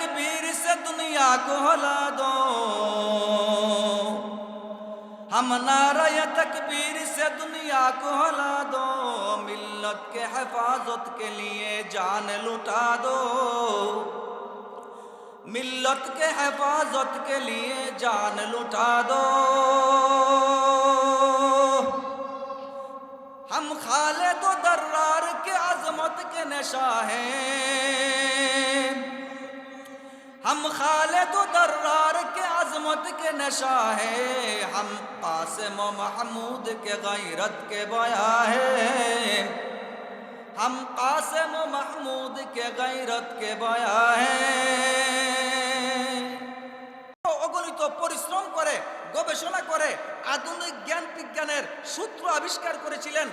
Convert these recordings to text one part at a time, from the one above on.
तकबीर से दुनिया को हला दो। हम नाराय तकबीर से दुनिया को हला दो। मिल्लत के हिफाजत के लिए जान लुटा दो। मिल्लत के हिफाजत के लिए जान लुटा दो। हम खाले तो दर्रार के अजमत के नशा हैं। ہم خالد و درار کے عظمت کے نشہ ہے ہم قاسم و محمود کے غیرت کے بیاں ہے ہم قاسم و محمود کے غیرت کے بیاں ہیں অগণিত পরিশ্রম করে গবেষণা করে আধুনিক জ্ঞান বিজ্ঞানের সূত্র আবিষ্কার করেছিলেন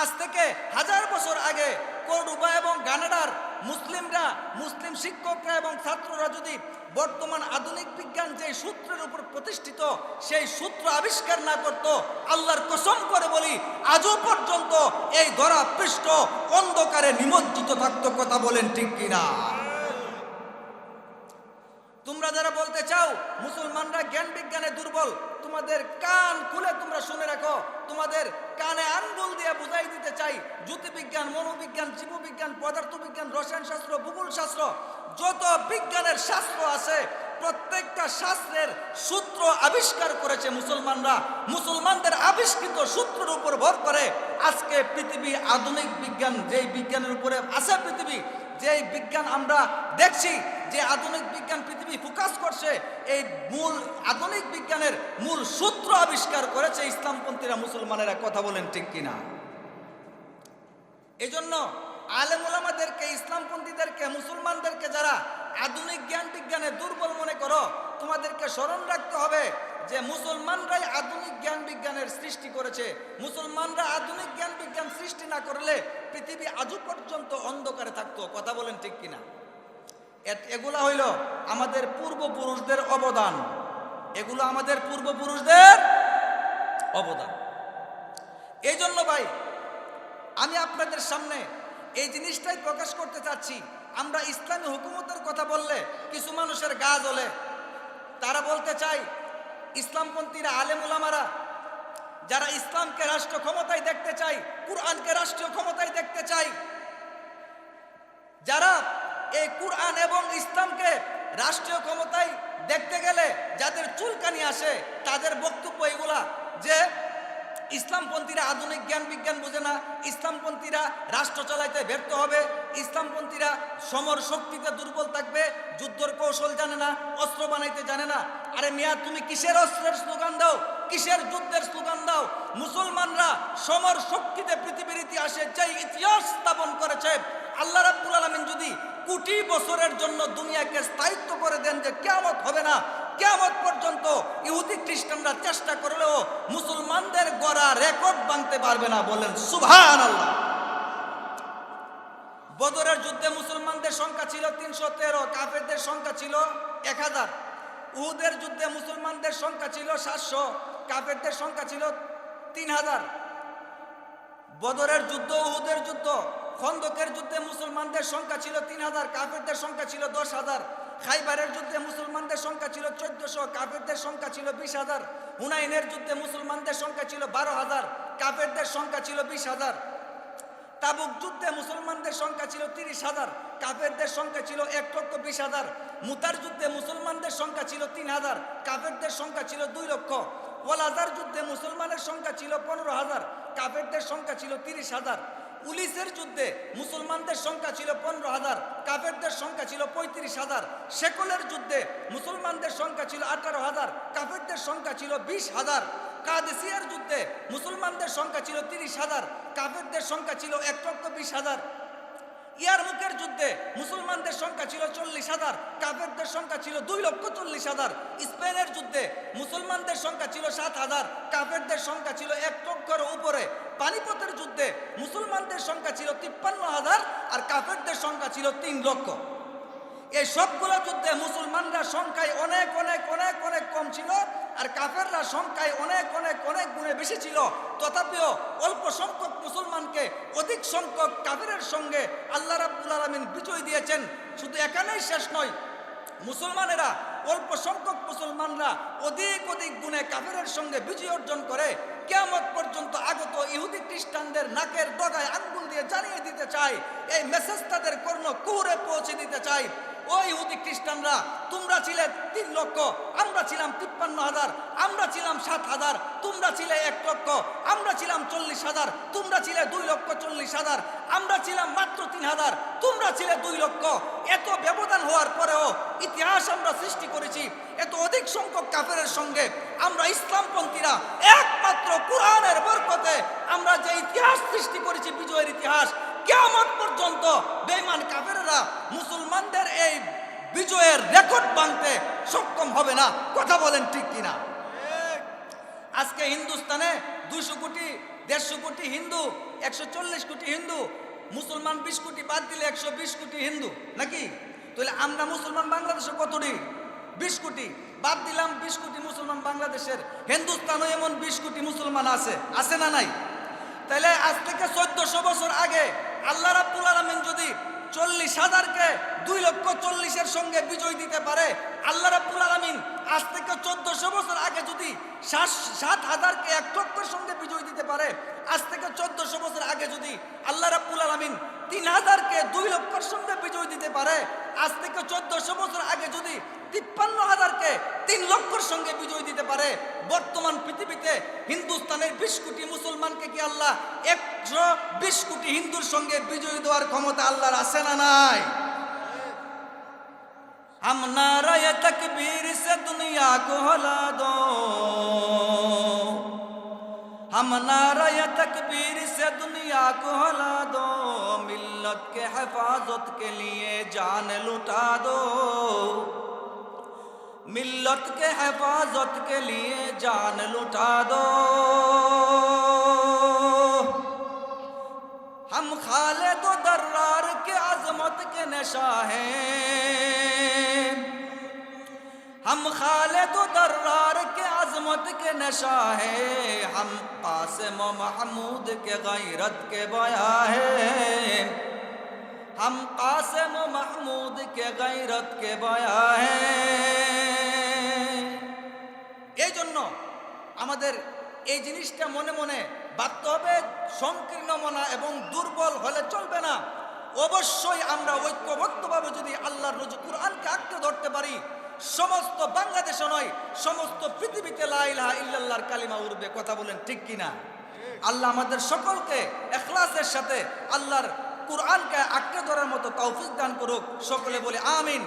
আজ থেকে হাজার বছর আগে কোরডুবা এবং গানাডার মুসলিমরা, মুসলিম শিক্ষকরা এবং ছাত্ররা যদি বর্তমান আধুনিক বিজ্ঞান যে সূত্রের উপর প্রতিষ্ঠিত, সেই সূত্র আবিষ্কার না করত, আল্লাহর কসম করে বলি, আজও পর্যন্ত এই ধরা পৃষ্ঠ অন্ধকারে নিমজ্জিত থাকত, কথা বলেন ঠিক কিনা? তোমরা যারা বলতে চাও, মুসলমানরা জ্ঞান বিজ্ঞানে দুর্বল, তোমাদের কান খুলে তোমরা শুনে রাখো। তোমাদের কানে আঙ্গুল দিয়ে বুঝাই দিতে চাই, জ্যোতির্বিজ্ঞান, মনোবিজ্ঞান, জীববিজ্ঞান, পদার্থবিজ্ঞান, রসায়ন শাস্ত্র, ভূগোল শাস্ত্র, যত বিজ্ঞানের শাস্ত্র আছে, প্রত্যেকটা শাস্ত্রের সূত্র আবিষ্কার করেছে মুসলমানরা। মুসলমানদের আবিষ্কৃত সূত্রের উপর ভর করে আজকে পৃথিবী আধুনিক বিজ্ঞান, যেই বিজ্ঞানের উপরে আছে পৃথিবী যে বিজ্ঞান আমরা দেখছি, যে আধুনিক বিজ্ঞান পৃথিবী ফোকাস করছে, এই মূল, আধুনিক বিজ্ঞানের মূল সূত্র আবিষ্কার করেছে ইসলামপন্থীরা, মুসলমানেরা কথা বলেন ঠিক কিনা? এজন্য আলেমুলামাদেরকে ইসলামপন্থীদেরকে, মুসলমানদেরকে যারা আধুনিক জ্ঞান বিজ্ঞানে দুর্বল মনে করো, তোমাদেরকে স্মরণ রাখতে হবে যে মুসলমানরাই আধুনিক জ্ঞান বিজ্ঞানের সৃষ্টি করেছে, মুসলমানরা আধুনিক জ্ঞান বিজ্ঞান সৃষ্টি না করলে পৃথিবী আজও পর্যন্ত অন্ধকারে থাকতো, কথা বলেন ঠিক কিনা? এগুলা হইল আমাদের পূর্বপুরুষদের অবদান। এগুলো আমাদের পূর্বপুরুষদের অবদান। এই জন্য ভাই, আমি আপনাদের সামনে এই জিনিসটাই প্রকাশ করতে চাচ্ছি। আমরা ইসলামী হুকুমতের কথা বললে কিছু মানুষের গা জ্বলে। তারা বলতে চাই ইসলামপন্থীরা, আলেমুলামারা, যারা ইসলামকে রাষ্ট্র ক্ষমতায় দেখতে চাই কুরআনকে রাষ্ট্রীয় ক্ষমতায় দেখতে চাই যারা এই কুরআন এবং ইসলামকে রাষ্ট্রীয় ক্ষমতায় দেখতে গেলে যাদের চুলকানি আসে, তাদের বক্তব্য এগুলা যে ইসলামপন্থীরা আধুনিক জ্ঞান বিজ্ঞান বোঝে না, ইসলামপন্থীরা রাষ্ট্র চালাইতে ব্যর্থ হবে ইসলামপন্থীরা সমর শক্তিতে দুর্বল থাকবে, যুদ্ধর কৌশল জানে না, অস্ত্র বানাইতে জানে না। আরে মিয়া, তুমি কিসের অস্ত্রের স্লোগান দাও? কিসের যুদ্ধের স্লোগান দাও? মুসলমানরা সমর শক্তিতে পৃথিবীর ইতিহাসে যে ইতিহাস স্থাপন করেছে, আল্লাহ রাব্বুল আলামিন যদি কোটি বছরের জন্য দুনিয়াকে স্থায়িত্ব করে দেন যে কেমত হবে না কেমত পর্যন্ত ইহুদি খ্রিস্টানরা চেষ্টা করলেও মুসলমানদের গড়া রেকর্ড ভাঙতে পারবে না বলেন সুভান আল্লাহ বদরের যুদ্ধে মুসলমানদের সংখ্যা ছিল তিনশো তেরো কাফেরদের সংখ্যা ছিল এক হাজার উহুদের যুদ্ধে মুসলমানদের সংখ্যা ছিল সাতশো কাফেরদের সংখ্যা ছিল তিন হাজার বদরের যুদ্ধ উহুদের যুদ্ধ খন্দকের যুদ্ধে মুসলমানদের সংখ্যা ছিল তিন হাজার কাফেরদের সংখ্যা ছিল দশ হাজার খাইবারের যুদ্ধে মুসলমানদের সংখ্যা ছিল চোদ্দশো কাফেরদের সংখ্যা ছিল বিশ হাজার হুনাইনের যুদ্ধে মুসলমানদের সংখ্যা ছিল বারো হাজার কাফেরদের সংখ্যা ছিল বিশ হাজার তাবুক যুদ্ধে মুসলমানদের সংখ্যা ছিল তিরিশ হাজার কাফেরদের সংখ্যা ছিল এক লক্ষ বিশ হাজার মুতার যুদ্ধে মুসলমানদের সংখ্যা ছিল তিন হাজার কাফেরদের সংখ্যা ছিল দুই লক্ষ ওয়ালাজার যুদ্ধে মুসলমানের সংখ্যা ছিল পনেরো হাজার কাফেরদের সংখ্যা ছিল তিরিশ হাজার উলিসের যুদ্ধে মুসলমানদের সংখ্যা ছিল পনেরো হাজার কাফেরদের সংখ্যা ছিল পঁয়ত্রিশ হাজার শেকলের যুদ্ধে মুসলমানদের সংখ্যা ছিল আঠারো হাজার কাফেরদের সংখ্যা ছিল বিশ হাজার কাদেসিয়ার যুদ্ধে মুসলমানদের সংখ্যা ছিল তিরিশ হাজার কাফেরদের সংখ্যা ছিল এক লক্ষ বিশ হাজার। ইয়ার মুখের যুদ্ধে মুসলমানদের সংখ্যা ছিল চল্লিশ হাজার, কাফেরদের সংখ্যা ছিল দুই লক্ষ চল্লিশ হাজার। স্পেনের যুদ্ধে মুসলমানদের সংখ্যা ছিল সাত হাজার, কাফেরদের সংখ্যা ছিল এক লক্ষর উপরে। পানিপথের যুদ্ধে মুসলমানদের সংখ্যা ছিল তিপ্পান্ন হাজার আর কাফেরদের সংখ্যা ছিল তিন লক্ষ। এই সবগুলো যুদ্ধে মুসলমানরা সংখ্যায় অনেক অনেক অনেক অনেক কম ছিল আর কাফেররা সংখ্যায় অনেক অনেক অনেক গুণে বেশি ছিল। তথাপিও অল্প সংখ্যক মুসলমানকে অধিক সংখ্যক কাফেরের সঙ্গে আল্লাহ রাব্বুল আলামিন বিজয় দিয়েছেন। শুধু এখানেই শেষ নয়, মুসলমানেরা অল্প সংখ্যক মুসলমানরা অধিক অধিক গুণে কাফেরের সঙ্গে বিজয় অর্জন করে কেয়ামত পর্যন্ত আগত ইহুদি খ্রিস্টানদের নাকের ডগায় আঙ্গুল দিয়ে জানিয়ে দিতে চাই এই মেসেজ তাদের কর্ণ কুহুরে পৌঁছে দিতে চাই ও ইহুদি খ্রিস্টানরা, তোমরা ছিলে তিন লক্ষ, আমরা ছিলাম তিপ্পান্ন হাজার, আমরা ছিলাম সাত হাজার, তোমরা ছিলে এক লক্ষ, আমরা ছিলাম চল্লিশ হাজার, তোমরা ছিলে দুই লক্ষ চল্লিশ হাজার, আমরা ছিলাম মাত্র তিন হাজার, তোমরা ছিলে দুই লক্ষ। এত ব্যবধান হওয়ার পরেও ইতিহাস আমরা সৃষ্টি করেছি, এত অধিক সংখ্যক কাফেরের সঙ্গে আমরা ইসলামপন্থীরা একমাত্র কোরআনের বরকতে আমরা যে ইতিহাস সৃষ্টি করেছি, বিজয়ের ইতিহাস কেমন পর্যন্ত বেমান এই বিজয়ের রেকর্ড ভাঙতে সক্ষম হবে না। কথা বলেন ঠিক কিনা? আজকে হিন্দুস্তানে দুশো কোটি, দেড়শো কোটি হিন্দু, একশো চল্লিশ কোটি হিন্দু, মুসলমান বিশ কোটি বাদ দিলে একশো বিশ কোটি হিন্দু, নাকি? তাহলে আমরা মুসলমান বাংলাদেশে কতটি বিশ কোটি। বাদ দিলাম বিশ কোটি মুসলমান বাংলাদেশের। হিন্দুস্তানও এমন বিশ কোটি মুসলমান আছে। আছে না নাই? তাহলে আজ থেকে চোদ্দশো বছর আগে আল্লাহ রাব্বুল আলমিন যদি চল্লিশ হাজারকে দুই লক্ষ চল্লিশের সঙ্গে বিজয় দিতে পারে। আল্লাহ রাবুল আলমিন আজ থেকে চোদ্দশো বছর আগে যদি সাত হাজারকে এক লক্ষের সঙ্গে বিজয় দিতে পারে আজ থেকে চোদ্দশো বছর আগে যদি আল্লাহ রাব্বুল আলমিন তিন হাজারকে দুই লক্ষের সঙ্গে বিজয় দিতে পারে আজ থেকে চোদ্দশো বছর আগে যদি তিপ্পান্ন হাজারকে তিন লক্ষর সঙ্গে বিজয় দিতে পারে বর্তমান পৃথিবীতে হিন্দুস্তানের বিশ কোটি মুসলমানকে কি আল্লাহ একশো বিশ কোটি হিন্দুর সঙ্গে বিজয় দেওয়ার ক্ষমতা আল্লাহর আছে না নাই हम नाराय तकबीर से दुनिया को हला दो हम नाराय तकबीर से दुनिया को हला दो मिल्लत امت کے حفاظت کے لیے جان لٹا دو۔ ملت کے حفاظت کے لیے جان لٹا دو۔ ہم خالد و درار کے عظمت کے نشا ہیں۔ ہم خالد و درار کے عظمت کے نشہ ہے ہم قاسم و محمود کے غیرت کے بیا ہے ہم قاسم محمود کے غیرت کے بیا ہیں এই জন্য আমাদের এই জিনিসটা মনে মনে বাধ্য হবে, সংকীর্ণ মনা এবং দুর্বল হলে চলবে না। অবশ্যই আমরা ঐক্যবদ্ধভাবে যদি আল্লাহর রজু কুরআনকে আঁকড়ে ধরতে পারি, সমস্ত বাংলাদেশে নয়, সমস্ত পৃথিবীতে লাইলা ইল্লাল্লাহর কালিমা উর্বে কথা বলেন ঠিক কিনা? আল্লাহ আমাদের সকলকে এখলাসের সাথে আল্লাহর কোরআনকে আঁকড়ে ধরার মতো তৌফিক দান করুক সকলে বলে আমিন।